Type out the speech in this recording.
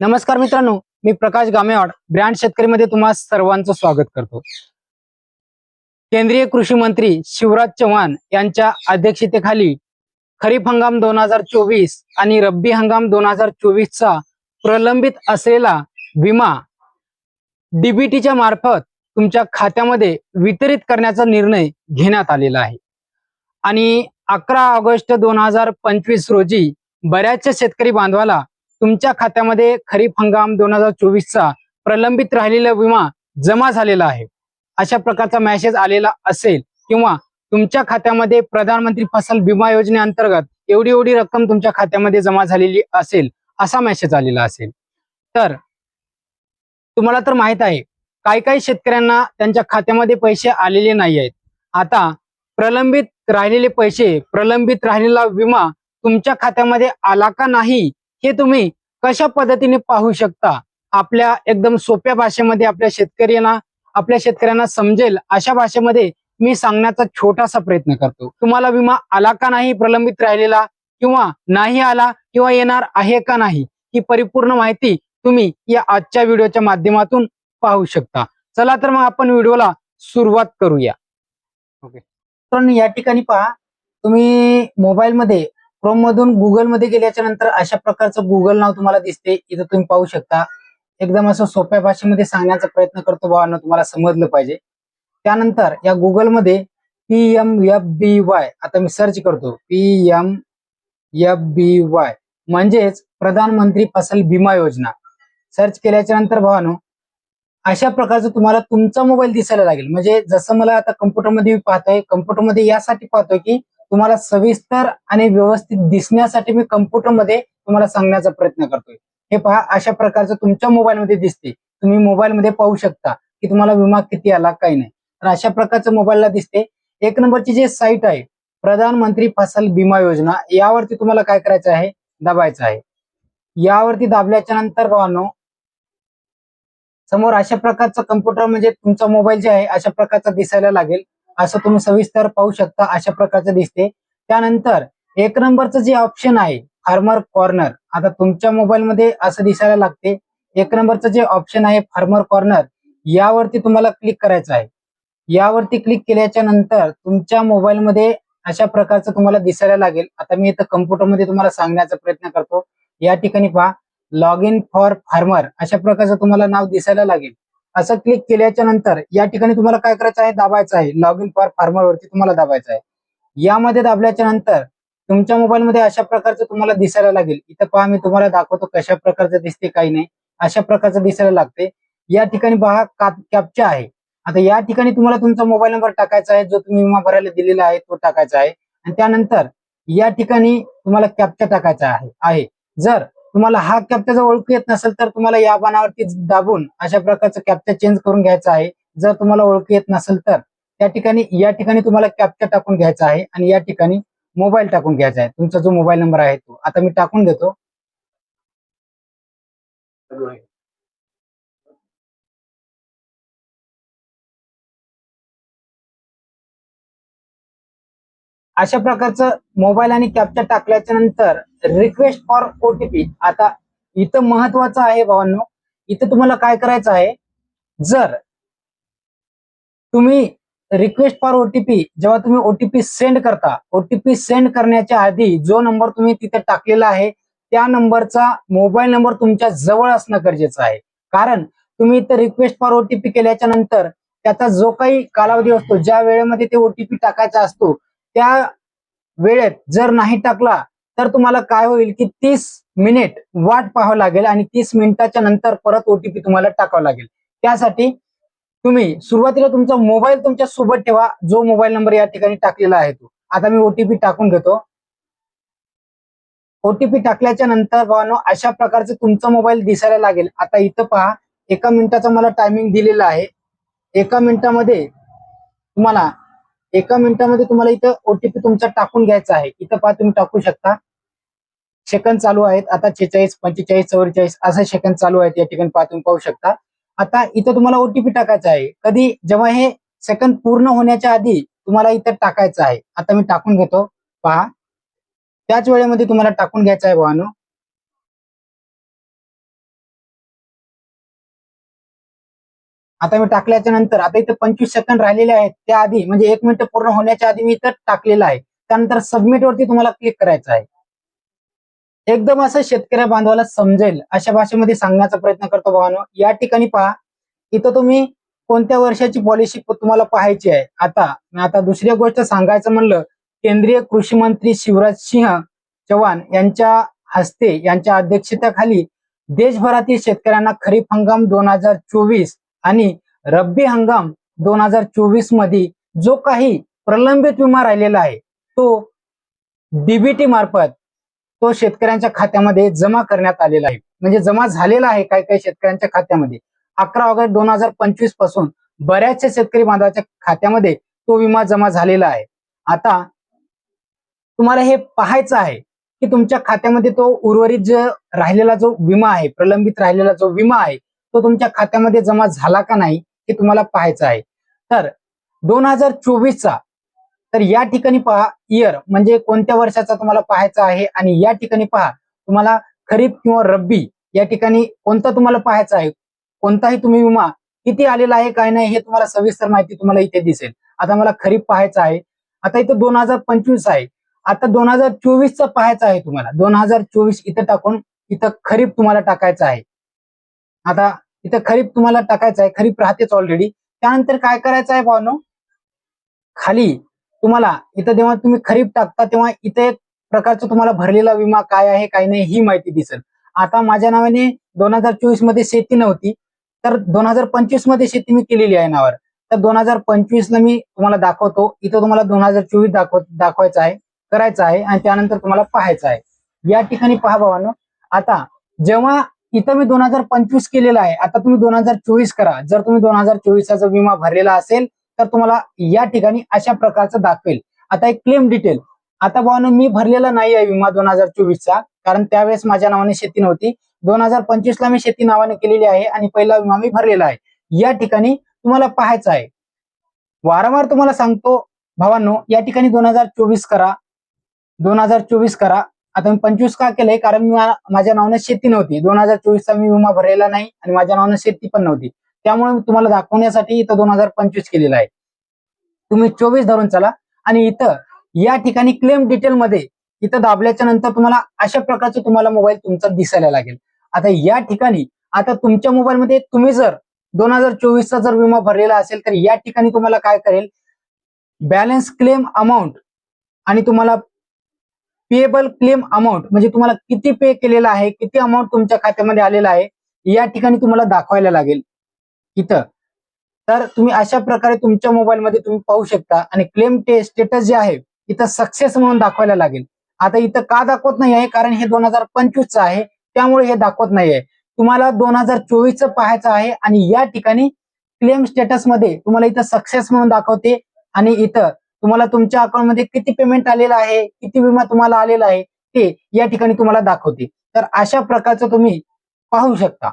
नमस्कार मित्रांनो मी प्रकाश गामेवाड ब्रँड शेतकरीमध्ये तुम्हा सर्वांचं स्वागत करतो. केंद्रीय कृषी मंत्री शिवराज चव्हाण यांच्या अध्यक्षतेखाली खरीप हंगाम दोन हजार चोवीस आणि रब्बी हंगाम दोन हजार चोवीसचा प्रलंबित असलेला विमा डीबीटीच्या मार्फत तुमच्या खात्यामध्ये वितरित करण्याचा निर्णय घेण्यात आलेला आहे. आणि अकरा ऑगस्ट दोन हजार पंचवीस रोजी बऱ्याचशा शेतकरी बांधवाला तुमच्या खात्यामध्ये खरीप हंगाम दोन हजार चोवीसचा प्रलंबित राहिलेला विमा जमा झालेला आहे. अशा प्रकारचा मॅसेज आलेला असेल किंवा तुमच्या खात्यामध्ये प्रधानमंत्री फसल विमा योजनेअंतर्गत एवढी एवढी रक्कम तुमच्या खात्यामध्ये जमा झालेली असेल असा मेसेज आलेला असेल. तर तुम्हाला तर माहीत आहे काही काही शेतकऱ्यांना त्यांच्या खात्यामध्ये पैसे आलेले नाही आहेत. आता प्रलंबित राहिलेले पैसे प्रलंबित राहिलेला विमा तुमच्या खात्यामध्ये आला का नाही हे तुम्ही कशा पद्धतीने पाहू शकता? आपल्या एकदम सोप्या भाषेमध्ये आपल्या शेतकऱ्यांना आपल्या शेतकऱ्यांना समजेल अशा भाषेमध्ये मी सांगण्याचा छोटासा प्रयत्न करतो. तुम्हाला विमा आला का नाही प्रलंबित राहिलेला किंवा नाही आला किंवा येणार आहे का नाही ही परिपूर्ण माहिती तुम्ही या आजच्या व्हिडिओच्या माध्यमातून पाहू शकता. चला तर मग आपण व्हिडिओला सुरुवात करूया. ओके तर या ठिकाणी पहा तुम्ही मोबाईलमध्ये क्रोम मधून गुगलमध्ये गेल्याच्यानंतर अशा प्रकारचं गुगल नाव तुम्हाला दिसते इथं तुम्ही पाहू शकता. एकदम असं सोप्या भाषेमध्ये सांगण्याचा प्रयत्न करतो भावांनो तुम्हाला समजलं पाहिजे. त्यानंतर या गुगलमध्ये P M F B Y आता मी सर्च करतो. P M F B Y म्हणजेच प्रधानमंत्री फसल विमा योजना. सर्च केल्याच्यानंतर भावानो अशा प्रकारचं तुम्हाला तुमचा मोबाईल दिसायला लागेल. म्हणजे जसं मला आता कम्प्युटरमध्ये मी पाहतोय कम्प्युटरमध्ये यासाठी पाहतोय की तुम्हाला सविस्तर आणि व्यवस्थित दिसण्यासाठी मी कम्प्युटरमध्ये तुम्हाला सांगण्याचा प्रयत्न करतोय. हे पहा अशा प्रकारचं तुमच्या मोबाईलमध्ये दिसते. तुम्ही मोबाईलमध्ये पाहू शकता की तुम्हाला विमा किती आला काही नाही. तर अशा प्रकारचं मोबाईलला दिसते. एक नंबरची जे साईट आहे प्रधानमंत्री फसल विमा योजना यावरती तुम्हाला काय करायचं आहे? दाबायचं आहे. यावरती दाबल्याच्या नंतर भावांनो समोर अशा प्रकारचं कम्प्युटर म्हणजे तुमचा मोबाईल जे आहे अशा प्रकारचा दिसायला लागेल. असं तुम्ही सविस्तर पाहू शकता अशा प्रकारचं दिसते. त्यानंतर एक नंबरचं जे ऑप्शन आहे फार्मर कॉर्नर आता तुमच्या मोबाईलमध्ये असं दिसायला लागते. एक नंबरचं जे ऑप्शन आहे फार्मर कॉर्नर यावरती तुम्हाला क्लिक करायचं आहे. यावरती क्लिक केल्याच्यानंतर तुमच्या मोबाईलमध्ये अशा प्रकारचं तुम्हाला दिसायला लागेल. आता मी इथं कम्प्युटरमध्ये तुम्हाला सांगण्याचा प्रयत्न करतो. या ठिकाणी पहा लॉग इन फॉर फार्मर अशा प्रकारचं तुम्हाला नाव दिसायला लागेल. असं क्लिक केल्याच्यानंतर या ठिकाणी तुम्हाला काय करायचं आहे? दाबायचं आहे. लॉग इन फॉर फार्मर वरती तुम्हाला दाबायचं आहे. यामध्ये दाबल्याच्या नंतर तुमच्या मोबाईलमध्ये अशा प्रकारचं तुम्हाला दिसायला लागेल. इथं पहा मी तुम्हाला दाखवतो कशा प्रकारचं दिसते काही नाही. अशा प्रकारचं दिसायला लागते. या ठिकाणी पहा कॅप्चा आहे. आता या ठिकाणी तुम्हाला तुमचा मोबाईल नंबर टाकायचा आहे. जो तुम्ही विमा भरायला दिलेला आहे तो टाकायचा आहे. आणि त्यानंतर या ठिकाणी तुम्हाला कॅप्चा टाकायचा आहे. जर तुम्हाला हा कॅप्चा जर ओळखू येत नसेल तर तुम्हाला या पानावरती दाबून अशा प्रकारचं कॅप्चा चेंज करून घ्यायचा आहे. जर तुम्हाला ओळखू येत नसेल तर त्या ठिकाणी या ठिकाणी तुम्हाला कॅप्चा टाकून घ्यायचा आहे आणि या ठिकाणी मोबाईल टाकून घ्यायचा आहे. तुमचा जो मोबाईल नंबर आहे तो. आता मी टाकून देतो. अशा प्रकारचं मोबाईल आणि कॅप्चर टाकल्याच्या नंतर रिक्वेस्ट फॉर ओटीपी आता इथं महत्वाचं आहे भावांनो इथं तुम्हाला काय करायचं आहे? जर तुम्ही रिक्वेस्ट फॉर ओटीपी जेव्हा तुम्ही ओटीपी सेंड करता ओटीपी सेंड करण्याच्या आधी जो नंबर तुम्ही तिथे टाकलेला आहे त्या नंबरचा मोबाईल नंबर तुमच्या जवळ असणं गरजेचं आहे. कारण तुम्ही इथं रिक्वेस्ट फॉर ओटीपी केल्याच्यानंतर त्याचा जो काही कालावधी असतो ज्या वेळेमध्ये ते ओटीपी टाकायचा असतो त्या वेळेत जर नाही टाकला तर तुम्हाला काय होईल की तीस मिनिट वाट पाहावं लागेल आणि तीस मिनिटाच्या नंतर परत ओटीपी तुम्हाला टाकावं लागेल. त्यासाठी तुम्ही सुरुवातीला तुमचा मोबाईल तुमच्यासोबत ठेवा जो मोबाईल नंबर या ठिकाणी टाकलेला आहे तो. आता मी ओटीपी टाकून घेतो. ओटीपी टाकल्याच्या नंतर भावानो अशा प्रकारचं तुमचा मोबाईल दिसायला लागेल. आता इथं पहा एका मिनिटाचा मला टायमिंग दिलेला आहे. एका मिनिटामध्ये तुम्हाला एका मिनिटामध्ये तुम्हाला इथं ओटीपी तुमचा टाकून घ्यायचा आहे. इथं पहा तुम्ही टाकू शकता. सेकंद चालू आहेत. आता छेचाळीस पंचेचाळीस चौवेचाळीस असा सेकंद चालू आहेत. या ठिकाणी पहा तुम्ही पाहू शकता. आता इथं तुम्हाला ओटीपी टाकायचा आहे. कधी? जेव्हा हे सेकंद पूर्ण होण्याच्या आधी तुम्हाला इथं टाकायचं आहे. आता मी टाकून घेतो. पहा. त्याच वेळेमध्ये तुम्हाला टाकून घ्यायचं आहे भावानो. आता मी टाकल्याच्या नंतर आता इथे पंचवीस सेकंड राहिलेले आहेत त्याआधी म्हणजे एक मिनिट पूर्ण होण्याच्या आधी मी इथं टाकलेलं आहे. त्यानंतर सबमिट वरती तुम्हाला क्लिक करायचं आहे. एकदम असं शेतकऱ्या बांधवाला समजेल अशा भाषेमध्ये सांगण्याचा प्रयत्न करतो भावानो. या ठिकाणी पहा इथं तुम्ही कोणत्या वर्षाची पॉलिसी तुम्हाला पाहायची आहे? आता आता दुसरी गोष्ट सांगायचं म्हणलं केंद्रीय कृषी मंत्री शिवराज सिंह चव्हाण यांच्या हस्ते यांच्या अध्यक्षतेखाली देशभरातील शेतकऱ्यांना खरीप हंगाम दोन हजार चोवीस आणि रब्बी हंगाम दोन हजार चोवीसमध्ये जो काही प्रलंबित विमा राहिलेला आहे तो डीबीटी मार्फत तो शेतकऱ्यांच्या खात्यामध्ये जमा करण्यात आलेला आहे. म्हणजे जमा झालेला आहे काही काही शेतकऱ्यांच्या खात्यामध्ये. अकरा ऑगस्ट दोन हजार पंचवीसपासून बऱ्याचशा शेतकरी बांधवाच्या खात्यामध्ये तो विमा जमा झालेला आहे. आता तुम्हाला हे पाहायचं आहे की तुमच्या खात्यामध्ये तो उर्वरित जो राहिलेला जो विमा आहे प्रलंबित राहिलेला जो विमा आहे तो तुमच्या खात्यामध्ये जमा झाला का नाही हे तुम्हाला पाहायचं आहे. तर दोन हजार चोवीसचा तर या ठिकाणी पहा इयर म्हणजे कोणत्या वर्षाचा तुम्हाला पाहायचा आहे आणि या ठिकाणी पहा तुम्हाला खरीप किंवा रब्बी या ठिकाणी कोणता तुम्हाला पाहायचा आहे? कोणताही तुम्ही विमा किती आलेला आहे काय नाही हे तुम्हाला सविस्तर माहिती तुम्हाला इथे दिसेल. आता मला खरीप पाहायचं आहे. आता इथं दोन हजार पंचवीस आहे. आता दोन हजार चोवीसचा पाहायचा आहे तुम्हाला. दोन हजार चोवीस इथं टाकून इथं खरीप तुम्हाला टाकायचं आहे. आता इथं खरीप तुम्हाला टाकायचं आहे खरीप राहतेच ऑलरेडी त्यानंतर काय करायचं आहे भावनो? खाली तुम्हाला इथं जेव्हा तुम्ही खरीप टाकता तेव्हा इथे एक प्रकारचा तुम्हाला भरलेला विमा काय आहे काय नाही ही माहिती दिसेल. आता माझ्या नावाने दोन हजार चोवीसमध्ये शेती नव्हती तर दोन हजार पंचवीसमध्ये शेती मी केलेली आहे नावावर. तर दोन हजार पंचवीस ला मी तुम्हाला दाखवतो इथं तुम्हाला दोन हजार चोवीस दाखव दाखवायचं आहे करायचं आहे आणि त्यानंतर तुम्हाला पाहायचं आहे. या ठिकाणी पहा भावानो आता जेव्हा इथं मी दोन हजार पंचवीस केलेला आहे. आता तुम्ही दोन हजार चोवीस करा. जर तुम्ही दोन हजार चोवीसचा विमा भरलेला असेल तर तुम्हाला या ठिकाणी अशा प्रकारचं दाखवेल. आता एक क्लेम डिटेल आता भावानो मी भरलेला नाही आहे विमा दोन हजार चोवीसचा कारण त्यावेळेस माझ्या नावाने शेती नव्हती. दोन हजार पंचवीसला मी शेती नावाने केलेली आहे आणि पहिला विमा मी भरलेला आहे. या ठिकाणी तुम्हाला पाहायचं आहे. वारंवार तुम्हाला सांगतो भावांनो या ठिकाणी दोन हजार चोवीस करा. दोन हजार चोवीस करा. आता मी पंचवीस का केलंय? कारण मी माझ्या नावाने शेती नव्हती. दोन हजार चोवीसचा मी विमा भरलेला नाही आणि माझ्या नावाने शेती पण नव्हती. त्यामुळे मी तुम्हाला दाखवण्यासाठी इथं दोन हजार पंचवीस केलेला आहे. तुम्ही चोवीस धरून चला आणि इथं या ठिकाणी क्लेम डिटेल मध्ये इथं दाबल्याच्या नंतर तुम्हाला अशा प्रकारचं तुम्हाला मोबाईल तुमचा दिसायला लागेल. आता या ठिकाणी आता तुमच्या मोबाईलमध्ये तुम्ही जर दोन हजार चोवीसचा जर विमा भरलेला असेल तर या ठिकाणी तुम्हाला काय करेल? बॅलन्स क्लेम अमाऊंट आणि तुम्हाला पेएबल क्लेम अमाऊंट म्हणजे तुम्हाला किती पे केलेला आहे किती अमाऊंट तुमच्या खात्यामध्ये आलेला आहे या ठिकाणी तुम्हाला दाखवायला लागेल. इथं. तर तुम्ही अशा प्रकारे तुमच्या मोबाईलमध्ये तुम्ही पाहू शकता आणि क्लेम स्टेटस जे आहे इथं सक्सेस म्हणून दाखवायला लागेल. आता इथं का दाखवत नाही आहे? कारण हे दोन हजार पंचवीसचं आहे त्यामुळे हे दाखवत नाही आहे. तुम्हाला दोन हजार चोवीसचं पाहायचं आहे आणि या ठिकाणी क्लेम स्टेटसमध्ये तुम्हाला इथं सक्सेस म्हणून दाखवते आणि इथं तुम्हाला तुमच्या अकाउंटमध्ये किती पेमेंट आलेलं आहे किती विमा तुम्हाला आलेला आहे ते या ठिकाणी तुम्हाला दाखवते. तर अशा प्रकारचं तुम्ही पाहू शकता.